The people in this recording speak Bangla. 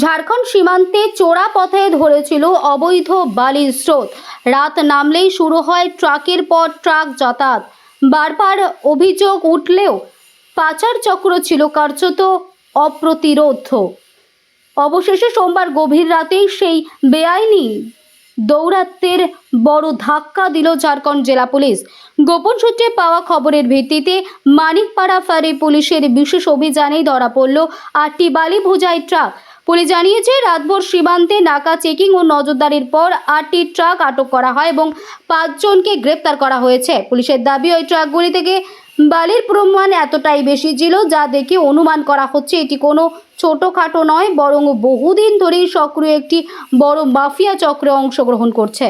ঝাড়খণ্ড সীমান্তে চোরা পথে ধরেছিল অবৈধ বালির স্রোত। রাত নামলেই শুরু হয় ট্রাকের পর ট্রাক যাতায়াত। বারবার অভিযোগ উঠলেও পাচার চক্র ছিল কার্যত অপ্রতিরোধ। অবশেষে সোমবার গভীর রাতেই সেই বেআইনি দৌরাত্মের বড় ধাক্কা দিল ঝাড়খণ্ড জেলা পুলিশ। গোপন সূত্রে পাওয়া খবরের ভিত্তিতে মানিকপাড়া ফাঁড়ি পুলিশের বিশেষ অভিযানেই ধরা পড়ল আটটি বালি বোঝাই ট্রাক। পুলিশ জানিয়েছে, রাতভর সীমান্তে নাকা চেকিং ও নজরদারির পর আটটি ট্রাক আটক করা হয় এবং পাঁচজনকে গ্রেপ্তার করা হয়েছে। পুলিশের দাবি, ওই ট্রাকগুলি থেকে বালির প্রমাণ এতটাই বেশি ছিল যা দেখে অনুমান করা হচ্ছে এটি কোনো ছোটোখাটো নয়, বরং বহুদিন ধরেই সক্রিয় একটি বড় মাফিয়া চক্রে অংশগ্রহণ করছে।